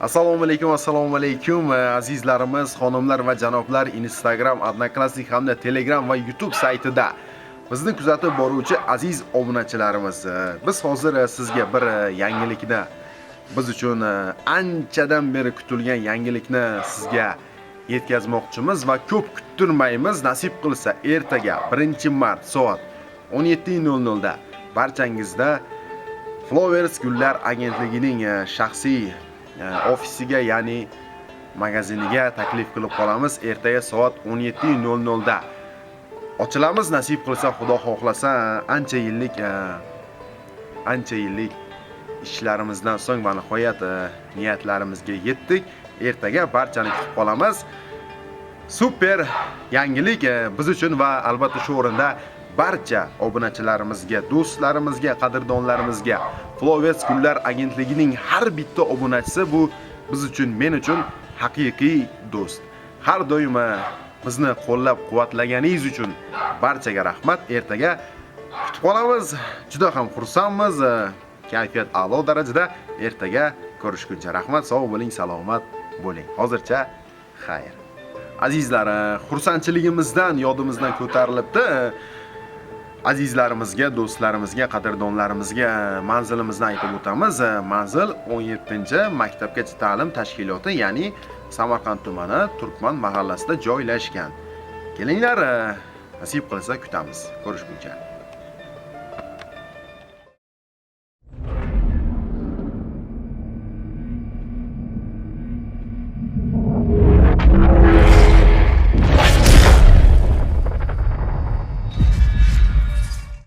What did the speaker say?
assalomu alaykum assalomu alaykum e, azizlarimiz xonimlar va janoblar instagram odnoklassnik hamda telegram va youtube saytida. Bizni kuzatib boruvchi aziz obunachilarimiz e, biz hozir e, sizga bir yangilikni biz uchun anchadan beri kutilgan yangilikni sizga yetkazmoqchimiz va ko'p kuttirmaymiz. Nasib qilsa ertaga 1 mart soat 17:00 da barchangizda Flowers Gullar agentligining shaxsiy ofisiga, ya'ni magaziniga taklif qilib qolamiz. Ertaga soat 17:00 da ochilamiz. Nasib qilsa, Xudo xohlasa, ancha yillik e, ancha yillik ishlarimizdan so'ng va nihoyat e, niyatlarimizga yetdik. Ertaga barchani kutib qolamiz. Super yangilik e, biz uchun va albatta shu o'rinda barcha obunachilarimizga, do'stlarimizga, qadrdonlarimizga Flowers Gullar agentligining har bitta obunachisi bu biz uchun, men uchun haqiqiy do'st. Har doim bizni qo'llab-quvvatlaganingiz uchun barchaga rahmat. Ertaga kutib qolamiz. Juda ham xursandmiz. Kayfiyat a'lo darajada. Ertaga ko'rishguncha rahmat. Sog' bo'ling, salomat bo'ling. Hozircha xayr. Azizlar, xursandchiligimizdan yodimizdan ko'tarilibdi. Azizlarimizga, do'stlarimizga, qadrdonlarimizga manzilimizni aytib o'tamiz. Manzil 17-maktabgacha ta'lim tashkiloti, ya'ni Samarqand tumani Turkman mahallasida joylashgan. Kelinglar, nasib qilsa kutamiz. Ko'rishguncha.